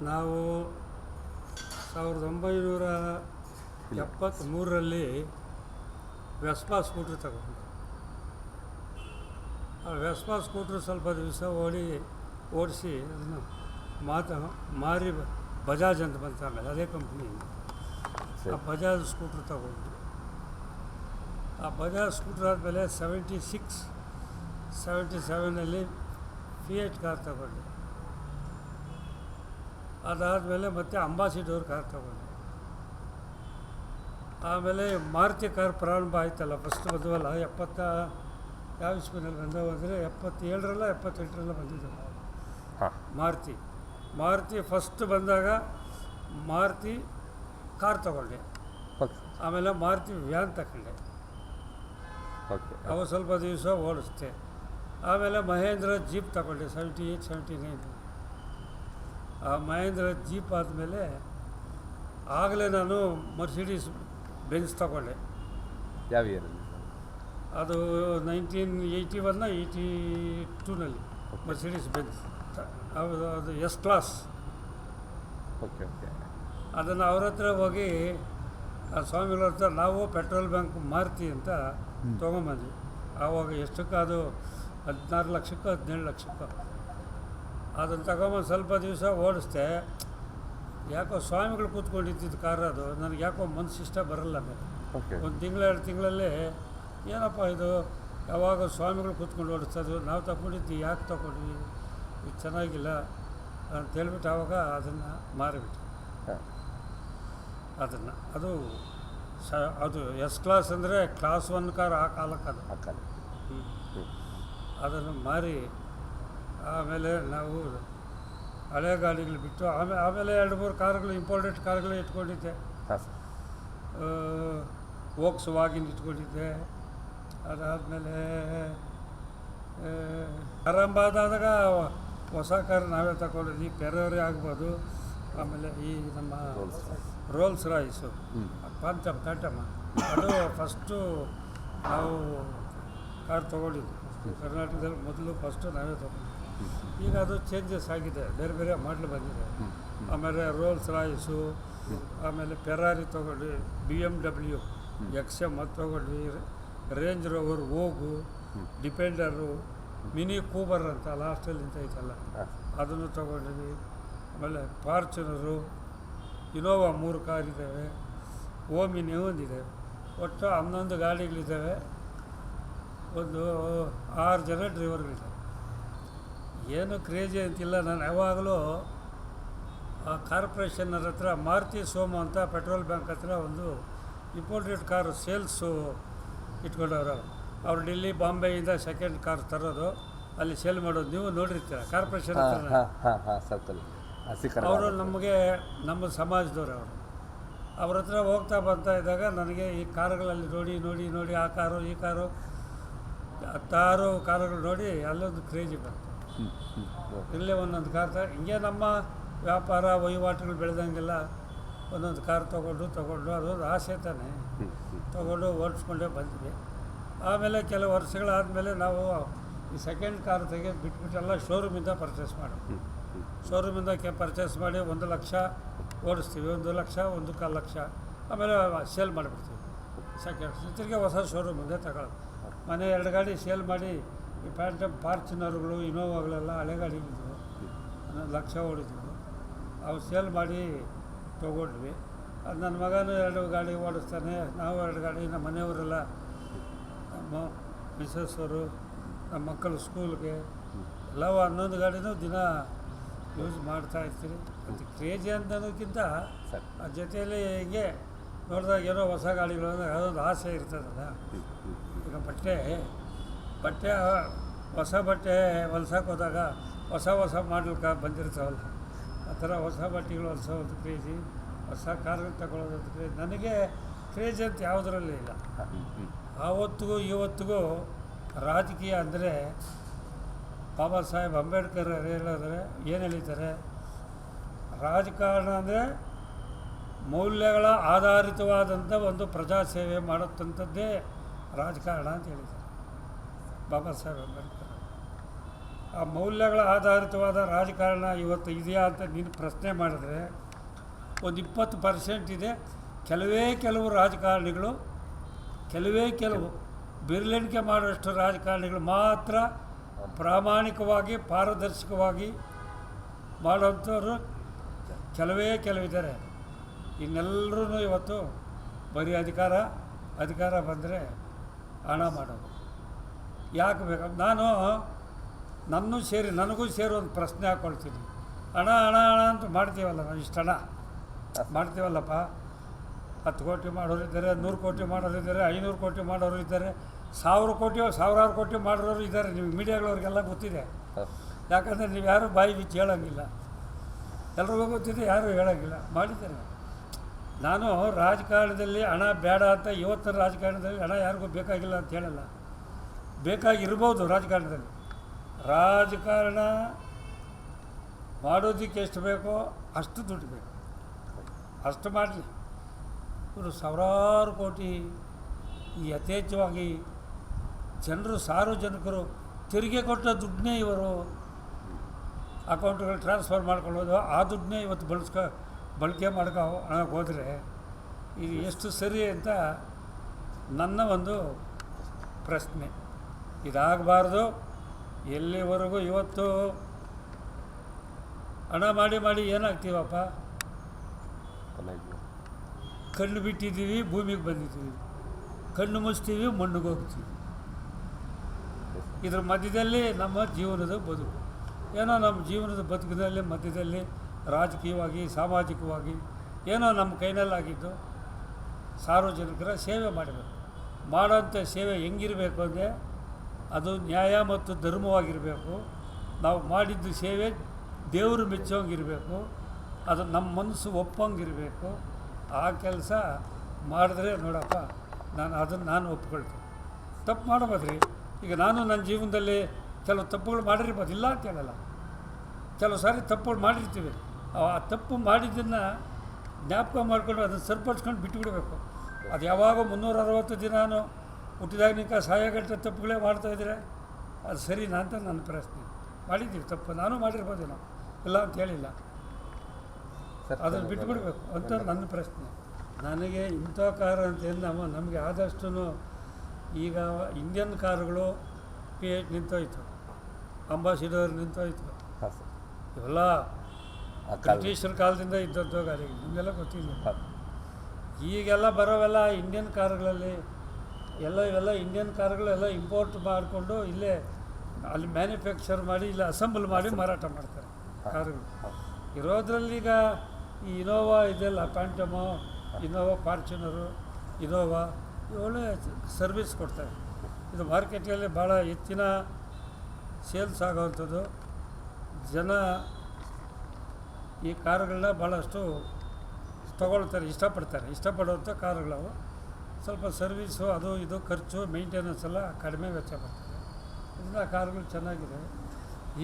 ನಾವು ಸಾವಿರದ ಒಂಬೈನೂರ ಎಪ್ಪತ್ತ್ಮೂರರಲ್ಲಿ ವೆಸ್ಪಾ ಸ್ಕೂಟ್ರ್ ತಗೊಂಡು ಆ ವೆಸ್ಪಾ ಸ್ಕೂಟ್ರ್ ಸ್ವಲ್ಪ ದಿವಸ ಓಡಿ ಓಡಿಸಿ ಅದನ್ನು ಮಾತ ಮಾರಿ ಬಜಾಜ್ ಅಂತ ಬಂತ ಆಮೇಲೆ ಅದೇ ಕಂಪ್ನಿ ಆ ಬಜಾಜ್ ಸ್ಕೂಟ್ರ್ ತಗೊಂಡು ಆ ಬಜಾಜ್ ಸ್ಕೂಟ್ರ್ ಆದಮೇಲೆ ಸೆವೆಂಟಿ ಸಿಕ್ಸ್ ಸೆವೆಂಟಿ ಸೆವೆನಲ್ಲಿ ಫಿಯೇಟ್ ಕಾರ್ ತಗೊಂಡೆ ಅದಾದಮೇಲೆ ಮತ್ತೆ ಅಂಬಾಸಿಡೋರ್ ಕಾರ್ ತಗೊಂಡೆ. ಆಮೇಲೆ ಮಾರುತಿ ಕಾರ್ ಪ್ರಾರಂಭ ಆಯ್ತಲ್ಲ ಫಸ್ಟ್ ಬಂದವಲ್ಲ ಎಪ್ಪತ್ತ ಯಾವ ಇಸ್ವಿನಲ್ಲಿ ಬಂದವು ಅಂದರೆ ಎಪ್ಪತ್ತೇಳರಲ್ಲ ಎಪ್ಪತ್ತೆಂಟರಲ್ಲ ಬಂದಿದ್ದಲ್ಲ ಮಾರುತಿ. ಮಾರುತಿ ಫಸ್ಟ್ ಬಂದಾಗ ಮಾರುತಿ ಕಾರ್ ತಗೊಂಡೆ. ಓಕೆ. ಆಮೇಲೆ ಮಾರುತಿ ವ್ಯಾನ್ ತಗೊಂಡೆ. ಓಕೆ. ಅವು ಸ್ವಲ್ಪ ದಿವಸ ಓಡಿಸ್ತೆ ಆಮೇಲೆ ಮಹೇಂದ್ರ ಜೀಪ್ ತಗೊಂಡೆ ಸೆವೆಂಟಿ ಏಯ್ಟ್ ಸೆವೆಂಟಿ ನೈನ್ ಆ ಮಹೇಂದ್ರ ಜೀಪ್ ಆದಮೇಲೆ ಆಗಲೇ ನಾನು ಮರ್ಸಿಡೀಸ್ ಬೆಂಚ್ ತಗೊಂಡೆ. ಯಾವ ಇಯರಲ್ಲಿ ಅದು ನೈನ್ಟೀನ್ ಏಯ್ಟಿ ಒನ್ನ ಏಯ್ಟಿ ಟೂನಲ್ಲಿ ಮರ್ಸಿಡೀಸ್ ಬೆಂಚ್ ಅದು ಅದು ಎಸ್ ಕ್ಲಾಸ್ ಓಕೆ ಓಕೆ ಅದನ್ನು ಅವ್ರ ಹತ್ರ ಹೋಗಿ ಆ ಸ್ವಾಮಿಗಳ ಹತ್ರ ನಾವು ಪೆಟ್ರೋಲ್ ಬ್ಯಾಂಕ್ ಮಾರ್ತಿ ಅಂತ ತೊಗೊಂಬಂದ್ವಿ. ಆವಾಗ ಎಷ್ಟಕ್ಕೆ ಅದು? ಹದಿನಾರು ಲಕ್ಷಕ್ಕೋ ಹದಿನೇಳು ಲಕ್ಷಕ್ಕೋ. ಅದನ್ನು ತಗೊಂಬಂದು ಸ್ವಲ್ಪ ದಿವಸ ಓಡಿಸ್ದೆ. ಯಾಕೋ ಸ್ವಾಮಿಗಳು ಕೂತ್ಕೊಂಡಿದ್ದಿದ್ದು ಕಾರ್ ಅದು. ನನಗೆ ಯಾಕೋ ಮನಸ್ಸು ಇಷ್ಟ ಬರಲ್ಲ ಮೇಲೆ ಒಂದು ತಿಂಗಳು ಎರಡು ತಿಂಗಳಲ್ಲೇ ಏನಪ್ಪ ಇದು? ಯಾವಾಗ ಸ್ವಾಮಿಗಳು ಕೂತ್ಕೊಂಡು ಓಡಿಸೋದು ನಾವು ತಗೊಂಡಿದ್ದು ಯಾಕೆ ತಗೊಂಡ್ವಿ? ಇದು ಚೆನ್ನಾಗಿಲ್ಲ ಅಂತ ಹೇಳ್ಬಿಟ್ಟು ಆವಾಗ ಅದನ್ನು ಮಾರಿಬಿಟ್ಟು ಅದನ್ನು. ಅದು ಸ ಅದು ಎಸ್ ಕ್ಲಾಸ್ ಅಂದರೆ ಕ್ಲಾಸ್ ಒನ್ ಕಾರ್ ಆ ಕಾಲಕ್ಕೆ. ಅದು ಅದನ್ನು ಮಾರಿ ಆಮೇಲೆ ನಾವು ಹಳೆ ಗಾಡಿಗಳು ಬಿಟ್ಟು ಆಮೇಲೆ ಆಮೇಲೆ ಎರಡು ಮೂರು ಕಾರುಗಳು ಇಂಪಾರ್ಟೆಂಟ್ ಕಾರುಗಳು ಇಟ್ಕೊಂಡಿದ್ದೆ ವೋಕ್ಸ್ ವಾಗಿನ್ ಇಟ್ಕೊಂಡಿದ್ದೆ ಅದಾದಮೇಲೆ ಆರಂಭ ಆದಾಗ ಹೊಸ ಕಾರ್ ನಾವೇ ತಗೊಂಡಿದ್ವಿ. ಪೆರೋರಿ ಆಗ್ಬೋದು. ಆಮೇಲೆ ಈ ನಮ್ಮ ರೋಲ್ಸ್ ರಾಯ್ಸು ಪಂಚಮ್ ಕಂಟಮ್ಮ ಅದು ಫಸ್ಟು ನಾವು ಕಾರ್ ತೊಗೊಂಡಿದ್ವಿ ಕರ್ನಾಟಕದಲ್ಲಿ ಮೊದಲು ಫಸ್ಟು ನಾವೇ ತೊಗೊಂಡಿದ್ವಿ ಈಗ ಅದು ಚೇಂಜಸ್ ಆಗಿದೆ. ಬೇರೆ ಬೇರೆ ಮಾಡಲು ಬಂದಿದೆ. ಆಮೇಲೆ ರೋಲ್ಸ್ ರಾಯ್ಸು ಆಮೇಲೆ ಫೆರಾರಿ ತೊಗೊಂಡ್ವಿ B M W X M ಅದು ತೊಗೊಂಡ್ವಿ ರೇಂಜ್ ರೋವರ್ ಓಗು ಡಿಪೆಂಡರು ಮಿನಿ ಕೂಬರ್ ಅಂತ ಲಾಸ್ಟಲ್ಲಿ ನಿಂತ ಐತಲ್ಲ. ಹಾಂ. ಅದನ್ನು ತೊಗೊಂಡಿದ್ವಿ ಆಮೇಲೆ ಫಾರ್ಚುನರು ಇನೋವಾ ಮೂರು ಕಾರ್ ಇದ್ದಾವೆ ಓಮಿನಿ ಒಂದಿದೆ ಒಟ್ಟು ಹನ್ನೊಂದು ಗಾಡಿಗಳಿದ್ದಾವೆ ಒಂದು ಆರು ಜನ ಡ್ರೈವರ್ಗಳಿದ್ದಾರೆ ಏನು ಕ್ರೇಜಿ ಅಂತಿಲ್ಲ. ನಾನು ಯಾವಾಗಲೂ ಆ ಕಾರ್ಪೊರೇಷನ್ನರ ಹತ್ರ ಮಾರುತಿ ಸೋಮ ಅಂತ ಪೆಟ್ರೋಲ್ ಬ್ಯಾಂಕ್ ಹತ್ರ ಒಂದು ಇಂಪೋರ್ಟೆಡ್ ಕಾರು ಸೇಲ್ಸು ಇಟ್ಕೊಂಡವ್ರು ಅವ್ರು. ಡೆಲ್ಲಿ ಬಾಂಬೆಯಿಂದ ಸೆಕೆಂಡ್ ಕಾರ್ ತರೋದು. ಅಲ್ಲಿ ಸೇಲ್ ಮಾಡೋದು. ನೀವು ನೋಡಿರ್ತೀರ ಕಾರ್ಪೊರೇಷನ್ ಹತ್ರ ಅವರು ನಮಗೆ ನಮ್ಮ ಸಮಾಜದವ್ರು ಅವರು. ಅವ್ರ ಹತ್ರ ಹೋಗ್ತಾ ಬರ್ತಾ ಇದ್ದಾಗ ನನಗೆ ಈ ಕಾರುಗಳಲ್ಲಿ ನೋಡಿ ನೋಡಿ ನೋಡಿ ಆ ಕಾರು ಈ ಕಾರು ಹತ್ತಾರು ಕಾರುಗಳು ನೋಡಿ ಅಲ್ಲೊಂದು ಕ್ರೇಜಿ ಬಂತು. ಇಲ್ಲೇ ಒಂದೊಂದು ಕಾರ್ ತ, ಹಿಂಗೆ ನಮ್ಮ ವ್ಯಾಪಾರ ವಹಿವಾಟುಗಳು ಬೆಳೆದಂಗೆಲ್ಲ ಒಂದೊಂದು ಕಾರ್ ತೊಗೊಂಡು ತೊಗೊಂಡು ಅದೊಂದು ಆಸೆ ತಾನೆ. ತಗೊಂಡು ಓಡಿಸ್ಕೊಂಡೇ ಬಂದ್ವಿ. ಆಮೇಲೆ ಕೆಲವು ವರ್ಷಗಳಾದಮೇಲೆ ನಾವು ಈ ಸೆಕೆಂಡ್ ಕಾರ್ ತೆಗೆದು ಬಿಟ್ಬಿಟ್ಟೆಲ್ಲ ಶೋರೂಮಿಂದ ಪರ್ಚೇಸ್ ಮಾಡೋದು. ಶೋರೂಮಿಂದ ಕೆ ಪರ್ಚೇಸ್ ಮಾಡಿ ಒಂದು ಲಕ್ಷ ಓಡಿಸ್ತೀವಿ. ಒಂದು ಲಕ್ಷ, ಒಂದು ಕಾಲು ಲಕ್ಷ. ಆಮೇಲೆ ಸೇಲ್ ಮಾಡಿಬಿಡ್ತೀವಿ. ಸೆಕೆಂಡ್ ತಿರ್ಗಿ ಹೊಸ ಶೋರೂಮಿಂದ ತಗೊಳ್ಳೋದು. ಮನೆ ಎರಡು ಗಾಡಿ ಸೇಲ್ ಮಾಡಿ ಈ ಪ್ಯಾಂಟಮ್ ಫಾರ್ಚುನರ್ಗಳು ಇನೋವಾಗಳೆಲ್ಲ ಹಳೆ ಗಾಡಿಗಳಿದ್ವು ಲಕ್ಷ ಓಡಿದ್ವು ಅವು ಸೇಲ್ ಮಾಡಿ ತೊಗೊಂಡ್ವಿ. ಅದು ನನ್ನ ಮಗನೂ ಎರಡು ಗಾಡಿ ಓಡಿಸ್ತಾನೆ. ನಾವು ಎರಡು ಗಾಡಿ ನಮ್ಮ ಮನೆಯವರೆಲ್ಲ ನಮ್ಮ ಮಿಸಸ್ ಅವರು ನಮ್ಮ ಮಕ್ಕಳು ಸ್ಕೂಲ್ಗೆ ಎಲ್ಲವೂ ಹನ್ನೊಂದು ಗಾಡಿನೂ ದಿನ ಯೂಸ್ ಮಾಡ್ತಾ ಇರ್ತೀರಿ. ಅದು ಕ್ರೇಜಿ ಅನ್ನೋದಕ್ಕಿಂತ ಸರ್. ಆ ಜೊತೆಯಲ್ಲಿ ಹಿಂಗೆ ನೋಡಿದಾಗ ಏನೋ ಹೊಸ ಗಾಡಿಗಳು ಅಂದರೆ ಅದೊಂದು ಆಸೆ ಇರ್ತದಲ್ಲ. ಈಗ ಬಟ್ಟೆ ಬಟ್ಟೆ ಹೊಸ ಬಟ್ಟೆ ಹೊಲ್ಸಕ್ಕೆ ಹೋದಾಗ ಹೊಸ ಹೊಸ ಮಾಡ್ಲಿಕ್ಕೆ ಬಂದಿರ್ತಾವಲ್ಲ, ಆ ಥರ ಹೊಸ ಬಟ್ಟೆಗಳು ಹೊಲ್ಸೋದು ಕ್ರೇಜಿ ಹೊಸ ಕಾರ್ಗಳು ತಗೊಳ್ಳೋದು ಕ್ರೇಜಿ ನನಗೆ ಕ್ರೇಜ್ ಅಂತ ಯಾವುದರಲ್ಲಿ ಇಲ್ಲ. ಆವತ್ತಿಗೂ ಇವತ್ತಿಗೂ ರಾಜಕೀಯ ಅಂದರೆ ಬಾಬಾ ಸಾಹೇಬ್ ಅಂಬೇಡ್ಕರ್ ಹೇಳಿದ್ರೆ ಏನು ಹೇಳಿದ್ದಾರೆ? ರಾಜಕಾರಣ ಅಂದರೆ ಮೌಲ್ಯಗಳ ಆಧಾರಿತವಾದಂಥ ಒಂದು ಪ್ರಜಾಸೇವೆ ಮಾಡತಕ್ಕಂಥದ್ದೇ ರಾಜಕಾರಣ ಅಂತ ಹೇಳಿದ್ದಾರೆ. ಬಾಬಾ ಸಾಹೇಬ್ ಅಂಬೇಡ್ಕರ್. ಆ ಮೌಲ್ಯಗಳ ಆಧಾರಿತವಾದ ರಾಜಕಾರಣ ಇವತ್ತು ಇದೆಯಾ ಅಂತ ನೀನು ಪ್ರಶ್ನೆ ಮಾಡಿದ್ರೆ ಒಂದು ಇಪ್ಪತ್ತು ಪರ್ಸೆಂಟ್ ಇದೆ. ಕೆಲವೇ ಕೆಲವು ರಾಜಕಾರಣಿಗಳು, ಕೆಲವೇ ಕೆಲವು ಬಿರ್ಲೆಣಿಕೆ ಮಾಡುವಷ್ಟು ರಾಜಕಾರಣಿಗಳು ಮಾತ್ರ ಪ್ರಾಮಾಣಿಕವಾಗಿ, ಪಾರದರ್ಶಕವಾಗಿ ಮಾಡುವಂಥವ್ರು ಕೆಲವೇ ಕೆಲವಿದ್ದಾರೆ ಇನ್ನೆಲ್ಲರೂ ಇವತ್ತು ಬರೀ ಅಧಿಕಾರ ಅಧಿಕಾರ ಬಂದರೆ ಹಣ ಮಾಡೋದು. ಯಾಕೆ ಬೇಕು? ನಾನು, ನನ್ನೂ ಸೇರಿ, ನನಗೂ ಸೇರಿ ಒಂದು ಪ್ರಶ್ನೆ ಹಾಕ್ಕೊಳ್ತೀನಿ ಹಣ ಹಣ ಹಣ ಅಂತ ಮಾಡ್ತೀವಲ್ಲ ನಾವು ಇಷ್ಟು ಹಣ? ಮಾಡ್ತೀವಲ್ಲಪ್ಪ? ಹತ್ತು ಕೋಟಿ ಮಾಡೋರು ಇದ್ದಾರೆ, ನೂರು ಕೋಟಿ ಮಾಡೋರು ಇದ್ದಾರೆ, ಐನೂರು ಕೋಟಿ ಮಾಡೋರು ಇದ್ದಾರೆ, ಸಾವಿರ ಕೋಟಿ ಸಾವಿರಾರು ಕೋಟಿ ಮಾಡೋರು ಇದ್ದಾರೆ. ನೀವು ಮೀಡಿಯಾಗಳವ್ರಿಗೆಲ್ಲ ಗೊತ್ತಿದೆ. ಯಾಕಂದರೆ ನೀವು ಯಾರು ಬಾಯಿ ಬಿಚ್ಚಿ ಹೇಳೋಂಗಿಲ್ಲ. ಎಲ್ರಿಗೂ ಗೊತ್ತಿದೆ, ಯಾರೂ ಹೇಳೋಂಗಿಲ್ಲ. ಮಾಡಿದ್ದಾರೆ. ನಾನು ರಾಜಕಾರಣದಲ್ಲಿ ಹಣ ಬೇಡ ಅಂತ ಇವತ್ತಿನ ರಾಜಕಾರಣದಲ್ಲಿ ಹಣ ಯಾರಿಗೂ ಬೇಕಾಗಿಲ್ಲ ಅಂತ ಹೇಳಲ್ಲ. ಬೇಕಾಗಿರ್ಬೋದು ರಾಜಕಾರಣದಲ್ಲಿ. ರಾಜಕಾರಣ ಮಾಡೋದಕ್ಕೆ ಎಷ್ಟು ಬೇಕೋ ಅಷ್ಟು ದುಡ್ಡು ಬೇಕು. ಅಷ್ಟು ಮಾಡಲಿ. ಇವರು ಸಾವಿರಾರು ಕೋಟಿ ಈ ಯಥೇಚ್ಛವಾಗಿ ಜನರು, ಸಾರ್ವಜನಿಕರು ತೆರಿಗೆ ಕೊಟ್ಟ ದುಡ್ಡನ್ನೇ ಇವರು ಅಕೌಂಟ್ಗಳು ಟ್ರಾನ್ಸ್ಫರ್ ಮಾಡ್ಕೊಳ್ಳೋದು ಆ ದುಡ್ಡನ್ನೇ ಇವತ್ತು ಬಳಸ್ಕೊ, ಬಳಕೆ ಮಾಡ್ಕೊ ಹೋದರೆ ಇದು ಎಷ್ಟು ಸರಿ ಅಂತ ನನ್ನ ಒಂದು ಪ್ರಶ್ನೆ. ಇದಾಗಬಾರ್ದು. ಎಲ್ಲಿವರೆಗೂ ಇವತ್ತು ಹಣ ಮಾಡಿ ಮಾಡಿ ಏನಾಗ್ತೀವಪ್ಪ? ಕಣ್ಣು ಬಿಟ್ಟಿದ್ದೀವಿ, ಭೂಮಿಗೆ ಬಂದಿದ್ದೀವಿ. ಕಣ್ಣು ಮುಚ್ತೀವಿ, ಮಣ್ಣಿಗೆ ಹೋಗ್ತೀವಿ. ಇದ್ರ ಮಧ್ಯದಲ್ಲಿ ನಮ್ಮ ಜೀವನದ ಬದುಕು. ಏನೋ ನಮ್ಮ ಜೀವನದ ಬದುಕಿನಲ್ಲಿ, ಮಧ್ಯದಲ್ಲಿ ರಾಜಕೀಯವಾಗಿ, ಸಾಮಾಜಿಕವಾಗಿ ಏನೋ ನಮ್ಮ ಕೈನಲ್ಲಾಗಿದ್ದು ಸಾರ್ವಜನಿಕರ ಸೇವೆ ಮಾಡಬೇಕು. ಮಾಡೋಂಥ ಸೇವೆ ಹೆಂಗಿರಬೇಕು ಅಂದರೆ ಅದು ನ್ಯಾಯ ಮತ್ತು ಧರ್ಮವಾಗಿರಬೇಕು. ನಾವು ಮಾಡಿದ್ದು ಸೇವೆ ದೇವರು ಮೆಚ್ಚೋಂಗಿರಬೇಕು. ಅದು ನಮ್ಮ ಮನಸ್ಸು ಒಪ್ಪಂಗಿರಬೇಕು. ಆ ಕೆಲಸ ಮಾಡಿದ್ರೆ ನೋಡಪ್ಪ, ನಾನು ಅದನ್ನು ನಾನು ಒಪ್ಕೊಳ್ತೀನಿ. ತಪ್ಪು ಮಾಡಬೋದ್ರಿ ಈಗ ನಾನು ನನ್ನ ಜೀವನದಲ್ಲಿ ಕೆಲವು ತಪ್ಪುಗಳು ಮಾಡಿರ್ಬೋದು, ಇಲ್ಲ ಅಂತ ಹೇಳಲ್ಲ. ಕೆಲವು ಸಾರಿ ತಪ್ಪುಗಳು ಮಾಡಿರ್ತೀವಿ. ಆ ತಪ್ಪು ಮಾಡಿದ್ದನ್ನು ಜ್ಞಾಪಕ ಮಾಡಿಕೊಂಡು ಅದನ್ನು ಸರಿಪಡಿಸ್ಕೊಂಡು ಬಿಟ್ಟುಬಿಡಬೇಕು. ಅದು ಯಾವಾಗ ಮುನ್ನೂರ ಅರವತ್ತು ದಿನಾನು ಹುಟ್ಟಿದಾಗಿನಿಂದ ನಿಂತ ಗಂಟೆ ತಪ್ಪುಗಳೇ ಮಾಡ್ತಾಯಿದ್ರೆ ಅದು ಸರಿನಾ ಅಂತ ನನ್ನ ಪ್ರಶ್ನೆ. ಮಾಡಿದ್ದೀವಿ ತಪ್ಪು ನಾನು ಮಾಡಿರ್ಬೋದೇನೋ ಇಲ್ಲ ಅಂತ ಹೇಳಿಲ್ಲ. ಅದನ್ನು ಬಿಟ್ಬಿಡ್ಬೇಕು ಅಂತ ನನ್ನ ಪ್ರಶ್ನೆ. ನನಗೆ ಇಂಥ ಕಾರು ಅಂತ ಏನು ನಮ್ಮ ನಮಗೆ ಆದಷ್ಟು ಈಗ ಇಂಡಿಯನ್ ಕಾರುಗಳು ಪಿ ಏಟ್ ನಿಂತೋಯ್ತು. ಅಂಬಾಸಿಡರ್ ನಿಂತೋಯ್ತು ಇವೆಲ್ಲ ಬ್ರಿಟಿಷರ ಕಾಲದಿಂದ ಇದ್ದದ್ದು ಗಾಡಿ ನಿಮಗೆಲ್ಲ ಗೊತ್ತಿಲ್ಲ. ಈಗೆಲ್ಲ ಬರೋವೆಲ್ಲ ಇಂಡಿಯನ್ ಕಾರುಗಳಲ್ಲಿ ಎಲ್ಲ ಇವೆಲ್ಲ ಇಂಡಿಯನ್ ಕಾರುಗಳೆಲ್ಲ ಇಂಪೋರ್ಟ್ ಮಾಡಿಕೊಂಡು ಇಲ್ಲೇ ಅಲ್ಲಿ ಮ್ಯಾನುಫ್ಯಾಕ್ಚರ್ ಮಾಡಿ ಇಲ್ಲ ಅಸೆಂಬಲ್ ಮಾಡಿ ಮಾರಾಟ ಮಾಡ್ತಾರೆ ಕಾರುಗಳು ಇರೋದ್ರಲ್ಲೀಗ ಈಗ ಈ ಇನೋವಾ ಇದೆಲ್ಲ ಪ್ಯಾಂಟಮೋ ಇನೋವಾ ಫಾರ್ಚುನರು ಇನೋವಾ ಒಳ್ಳೆ ಸರ್ವಿಸ್ ಕೊಡ್ತಾರೆ. ಇದು ಮಾರ್ಕೆಟಲ್ಲಿ ಭಾಳ ಹೆಚ್ಚಿನ ಸೇಲ್ಸ್ ಆಗೋವಂಥದ್ದು. ಜನ ಈ ಕಾರುಗಳನ್ನ ಭಾಳಷ್ಟು ತಗೊಳ್ತಾರೆ ಇಷ್ಟಪಡ್ತಾರೆ. ಇಷ್ಟಪಡುವಂಥ ಕಾರುಗಳವು. ಸ್ವಲ್ಪ ಸರ್ವೀಸು ಅದು ಇದು ಖರ್ಚು ಮೇಂಟೆನೆನ್ಸ್ ಎಲ್ಲ ಕಡಿಮೆ ವೆಚ್ಚ ಬರ್ತದೆ. ಇದರಿಂದ ಕಾರುಗಳು ಚೆನ್ನಾಗಿದೆ.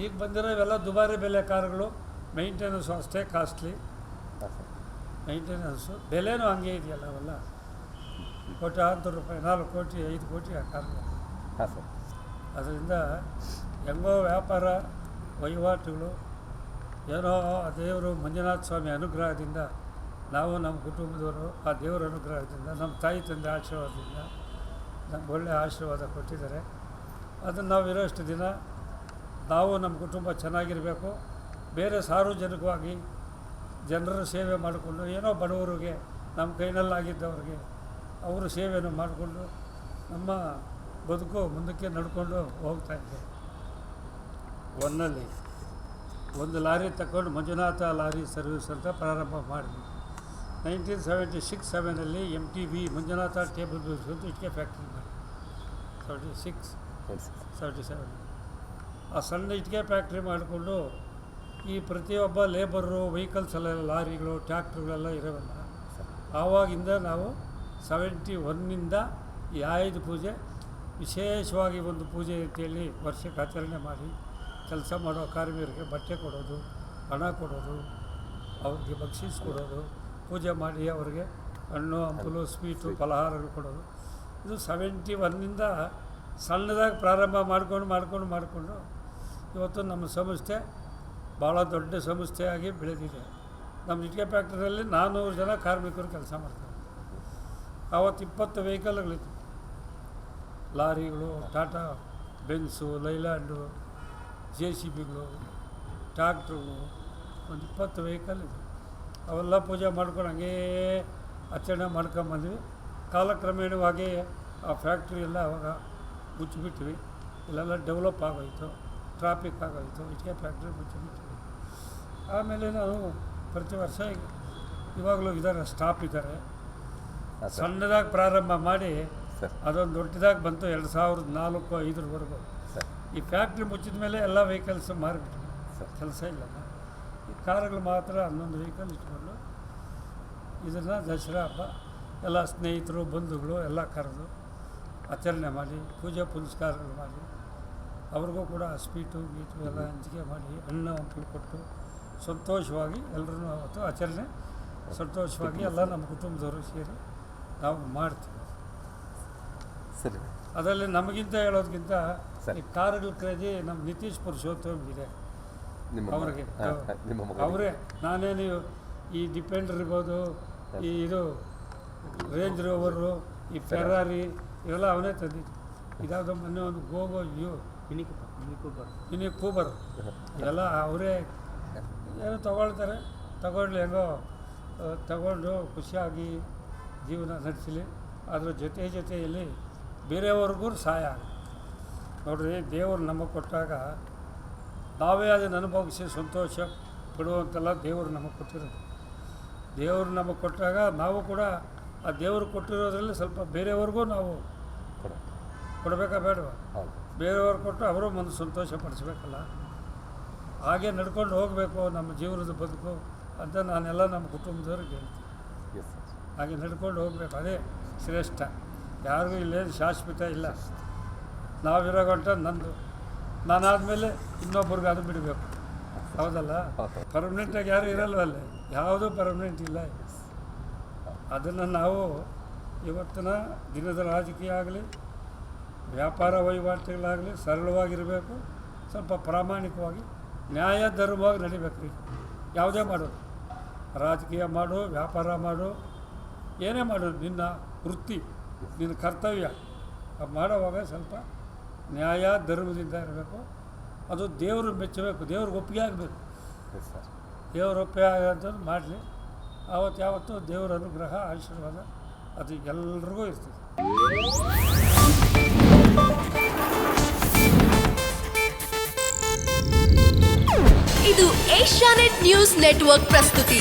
ಈಗ ಬಂದಿರೋ ಇವೆಲ್ಲ ದುಬಾರಿ ಬೆಲೆ ಕಾರುಗಳು, ಮೇಂಟೆನೆನ್ಸು ಅಷ್ಟೇ ಕಾಸ್ಟ್ಲಿ. ಮೇಂಟೆನೆನ್ಸು, ಬೆಲೆನೂ ಹಂಗೆ ಇದೆಯಲ್ಲ ಅವೆಲ್ಲ. ಕೋಟ್ಯಾಂತರ ರೂಪಾಯಿ, ನಾಲ್ಕು ಕೋಟಿ, ಐದು ಕೋಟಿ ಆ ಕಾರುಗಳು. ಹಾಂ ಸರ್ ಅದರಿಂದ ಹೆಂಗೋ ವ್ಯಾಪಾರ, ವಹಿವಾಟುಗಳು, ಏನೋ ದೇವರು ಮಂಜುನಾಥ ಸ್ವಾಮಿ ಅನುಗ್ರಹದಿಂದ ನಾವು ನಮ್ಮ ಕುಟುಂಬದವರು ಆ ದೇವರ ಅನುಗ್ರಹದಿಂದ, ನಮ್ಮ ತಾಯಿ ತಂದೆ ಆಶೀರ್ವಾದದಿಂದ ನಮ್ಗೆ ಒಳ್ಳೆಯ ಆಶೀರ್ವಾದ ಕೊಟ್ಟಿದ್ದಾರೆ. ಅದನ್ನು ನಾವು ಇರೋಷ್ಟು ದಿನ ನಾವು ನಮ್ಮ ಕುಟುಂಬ ಚೆನ್ನಾಗಿರಬೇಕು. ಬೇರೆ ಸಾರ್ವಜನಿಕವಾಗಿ ಜನರ ಸೇವೆ ಮಾಡಿಕೊಂಡು, ಏನೋ ಬಡವರಿಗೆ, ನಮ್ಮ ಕೈನಲ್ಲಾಗಿದ್ದವ್ರಿಗೆ ಅವರು ಸೇವೆಯನ್ನು ಮಾಡಿಕೊಂಡು ನಮ್ಮ ಬದುಕು ಮುಂದಕ್ಕೆ ನಡ್ಕೊಂಡು ಹೋಗ್ತಾ ಇದ್ದೆ ಒನ್ನಲ್ಲಿ ಒಂದು ಲಾರಿ ತಗೊಂಡು ಮಂಜುನಾಥ ಲಾರಿ ಸರ್ವಿಸ್ ಅಂತ ಪ್ರಾರಂಭ ಮಾಡಿದ್ವಿ. Nineteen seventy six ಸೆವೆನಲ್ಲಿ M T B Manjunatha table ಇಟ್ಟಿಗೆ ಫ್ಯಾಕ್ಟ್ರಿ ಮಾಡಿ ಸೆವೆಂಟಿ ಸಿಕ್ಸ್, ಸೆವೆಂಟಿ ಸೆವೆನ್. ಆ ಸಣ್ಣ ಇಟ್ಟಿಗೆ ಫ್ಯಾಕ್ಟ್ರಿ ಮಾಡಿಕೊಂಡು ಈ ಪ್ರತಿಯೊಬ್ಬ ಲೇಬರು ವೆಹಿಕಲ್ಸ್ ಎಲ್ಲ ಲಾರಿಗಳು ಟ್ಯಾಕ್ಟ್ರುಗಳೆಲ್ಲ ಇರೋವಲ್ಲ, ಆವಾಗಿಂದ ನಾವು ಸೆವೆಂಟಿ ಒನ್ನಿಂದ ಈ ಆಯುಧ ಪೂಜೆ, ವಿಶೇಷವಾಗಿ ಒಂದು ಪೂಜೆ ಅಂತೇಳಿ ವರ್ಷಕ್ಕೆ ಆಚರಣೆ ಮಾಡಿ ಕೆಲಸ ಮಾಡೋ ಕಾರ್ಮಿಕರಿಗೆ ಬಟ್ಟೆ ಕೊಡೋದು, ಹಣ ಕೊಡೋದು, ಅವ್ರಿಗೆ ಬಕ್ಷೀಸ್ ಕೊಡೋದು ಪೂಜೆ ಮಾಡಿ ಅವರಿಗೆ ಹಣ್ಣು ಹಂಪಲು ಸ್ವೀಟು ಫಲಹಾರಗಳು ಕೊಡೋದು. ಇದು ಸೆವೆಂಟಿ ಒನ್ನಿಂದ ಸಣ್ಣದಾಗಿ ಪ್ರಾರಂಭ ಮಾಡ್ಕೊಂಡು ಮಾಡ್ಕೊಂಡು ಮಾಡಿಕೊಂಡು ಇವತ್ತು ನಮ್ಮ ಸಂಸ್ಥೆ ಭಾಳ ದೊಡ್ಡ ಸಂಸ್ಥೆಯಾಗಿ ಬೆಳೆದಿದೆ. ನಮ್ಮ ಇಟ್ಟಿಗೆ ಫ್ಯಾಕ್ಟ್ರಿಯಲ್ಲಿ ನಾನ್ನೂರು ಜನ ಕಾರ್ಮಿಕರು ಕೆಲಸ ಮಾಡ್ತಾರೆ. ಆವತ್ತು ಇಪ್ಪತ್ತು ವೆಹಿಕಲ್ಗಳಿತ್ತು. ಲಾರಿಗಳು Tata Benz Leyland J C ಬಿಗಳು ಟ್ಯಾಕ್ಟ್ರುಗಳು ಒಂದು ಇಪ್ಪತ್ತು ವೆಹಿಕಲ್ ಇದೆ. ಅವೆಲ್ಲ ಪೂಜೆ ಮಾಡ್ಕೊಂಡು ಹಂಗೇ ಆಚರಣೆ ಮಾಡ್ಕೊಂಬಂದ್ವಿ ಕಾಲಕ್ರಮೇಣವಾಗಿ ಆ ಫ್ಯಾಕ್ಟ್ರಿ ಎಲ್ಲ ಅವಾಗ ಮುಚ್ಚಿಬಿಟ್ವಿ. ಇಲ್ಲೆಲ್ಲ ಡೆವಲಪ್ ಆಗೋಯಿತು ಟ್ರಾಫಿಕ್ ಆಗೋಯಿತು ಇಟ್ಟಿಗೆ ಫ್ಯಾಕ್ಟ್ರಿ ಮುಚ್ಚಿಬಿಟ್ವಿ. ಆಮೇಲೆ ನಾವು ಪ್ರತಿ ವರ್ಷ ಇವಾಗಲೂ ಇದ್ದಾರೆ ಸ್ಟಾಪ್ ಇದ್ದಾರೆ. ಸಣ್ಣದಾಗಿ ಪ್ರಾರಂಭ ಮಾಡಿ ಅದೊಂದು ದೊಡ್ಡದಾಗಿ ಬಂತು ಎರಡು ಸಾವಿರದ ನಾಲ್ಕು ಐದರವರೆಗೂ. ಈ ಫ್ಯಾಕ್ಟ್ರಿ ಮುಚ್ಚಿದ ಮೇಲೆ ಎಲ್ಲ ವೆಹಿಕಲ್ಸ್ ಮಾರಿಬಿಟ್ಟು ಕೆಲಸ ಇಲ್ಲ. ಕಾರುಗಳು ಮಾತ್ರ ಹನ್ನೊಂದು ವೆಹಿಕಲ್ ಇಟ್ಕೊಂಡು ಇದನ್ನು ದಸರಾ ಹಬ್ಬ ಎಲ್ಲ ಸ್ನೇಹಿತರು ಬಂಧುಗಳು ಎಲ್ಲ ಕರೆದು ಆಚರಣೆ ಮಾಡಿ ಪೂಜೆ ಪುನಸ್ಕಾರಗಳು ಮಾಡಿ ಅವ್ರಿಗೂ ಕೂಡ ಸ್ವೀಟು ಗೀಟು ಎಲ್ಲ ಹಂಚಿಕೆ ಮಾಡಿ ಹಣ್ಣು ಹಂಪಲು ಕೊಟ್ಟು ಸಂತೋಷವಾಗಿ ಎಲ್ಲರೂ ಅವತ್ತು ಆಚರಣೆ ಸಂತೋಷವಾಗಿ ಎಲ್ಲ ನಮ್ಮ ಕುಟುಂಬದವರು ಸೇರಿ ನಾವು ಮಾಡ್ತೀವಿ. ಸರಿ. ಅದರಲ್ಲಿ ನಮಗಿಂತ ಹೇಳೋದಕ್ಕಿಂತ. ಈ ಕಾರುಗಳ ಕ್ರೇಜಿ ನಮ್ಮ ನಿತೀಶ್ ಪುರುಷೋತ್ತಮ್ ಇದೆ ನಿಮ್ಮ ಅವ್ರಿಗೆ. ನಿಮ್ಮ ಅವರೇ ನಾನೇನು ಈ ಡಿಪೆಂಡರ್ ಇರ್ಬೋದು ಈ ಇದು ರೇಂಜ್ ರೋವರು ಈ ಫೆರಾರಿ ಇವೆಲ್ಲ ಅವನೇ ತಂದಿ ಇದಾವುದೋ ಮೊನ್ನೆ ಒಂದು ಗೋಗೋ ಯು ಮಿನಿ ಕೂಬರ್ ಮಿನಿ ಕೂಬರ್ ಎಲ್ಲ ಅವರೇ ಏನೋ ತಗೊಳ್ತಾರೆ. ತಗೊಂಡು ಹೆಂಗೋ ತಗೊಂಡು ಖುಷಿಯಾಗಿ ಜೀವನ ನಡೆಸಲಿ. ಅದರ ಜೊತೆ ಜೊತೆಯಲ್ಲಿ ಬೇರೆಯವ್ರಿಗೂ ಸಹಾಯ ಆಗಲಿ. ನೋಡ್ರಿ ದೇವರು ನಮಗೆ ಕೊಟ್ಟಾಗ ನಾವೇ ಅದನ್ನು ಅನುಭವಿಸಿ ಸಂತೋಷ ಪಡುವಂತೆಲ್ಲ ದೇವರು ನಮಗೆ ಕೊಟ್ಟಿರೋದು. ದೇವರು ನಮಗೆ ಕೊಟ್ಟಾಗ ನಾವು ಕೂಡ ಆ ದೇವರು ಕೊಟ್ಟಿರೋದ್ರಲ್ಲಿ ಸ್ವಲ್ಪ ಬೇರೆಯವ್ರಿಗೂ ನಾವು ಕೊಡ ಕೊಡಬೇಕಾ ಬೇಡವಾ? ಬೇರೆಯವ್ರು ಕೊಟ್ಟು ಅವರು ಮನಸ್ಸು ಸಂತೋಷ ಪಡಿಸ್ಬೇಕಲ್ಲ. ಹಾಗೆ ನಡ್ಕೊಂಡು ಹೋಗಬೇಕು ನಮ್ಮ ಜೀವನದ ಬದುಕು ಅಂತ ನಾನೆಲ್ಲ ನಮ್ಮ ಕುಟುಂಬದವ್ರಿಗೆ ಹೇಳ್ತೀನಿ. ಹಾಗೆ ನಡ್ಕೊಂಡು ಹೋಗಬೇಕು. ಅದೇ ಶ್ರೇಷ್ಠ. ಯಾರಿಗೂ ಇಲ್ಲೇನು ಶಾಶ್ವತ ಇಲ್ಲ. ನಾವಿರೋ ಗಂಟ ನಂದು. ನಾನಾದಮೇಲೆ ಇನ್ನೊಬ್ಬರಿಗೆ ಅದು ಬಿಡಬೇಕು. ಹೌದಲ್ಲ? ಪರ್ಮನೆಂಟ್ ಪರ್ಮನೆಂಟಾಗಿ ಯಾರು ಇರಲ್ವಲ್ಲ ಯಾವುದೂ ಪರ್ಮನೆಂಟ್ ಇಲ್ಲ. ಅದನ್ನು ನಾವು ಇವತ್ತಿನ ದಿನದ ರಾಜಕೀಯ ಆಗಲಿ ವ್ಯಾಪಾರ ವಹಿವಾಟುಗಳಾಗಲಿ ಸರಳವಾಗಿರಬೇಕು ಸ್ವಲ್ಪ ಪ್ರಾಮಾಣಿಕವಾಗಿ ನ್ಯಾಯ ಧರ್ಮವಾಗಿ ನಡಿಬೇಕು ರೀ. ಯಾವುದೇ ಮಾಡು ರಾಜಕೀಯ ಮಾಡು ವ್ಯಾಪಾರ ಮಾಡು ಏನೇ ಮಾಡು ನಿನ್ನ ವೃತ್ತಿ ನಿನ್ನ ಕರ್ತವ್ಯ. ಅದು ಮಾಡೋವಾಗ ಸ್ವಲ್ಪ ನ್ಯಾಯ ಧರ್ಮದಿಂದ ಇರಬೇಕು. ಅದು ದೇವರು ಮೆಚ್ಚಬೇಕು ದೇವ್ರಿಗೆ ಒಪ್ಪಿಗೆ ಆಗಬೇಕು. ಸರ್ ದೇವ್ರ ಒಪ್ಪಿಗೆ ಆಗಂಥದ್ದು ಮಾಡಲಿ. ಆವತ್ತು ಯಾವತ್ತೂ ದೇವರ ಅನುಗ್ರಹ ಆಶೀರ್ವಾದ ಅದು ಎಲ್ರಿಗೂ ಇರ್ತದೆ. ಇದು ಏಷ್ಯಾನೆಟ್ ನ್ಯೂಸ್ ನೆಟ್ವರ್ಕ್ ಪ್ರಸ್ತುತಿ.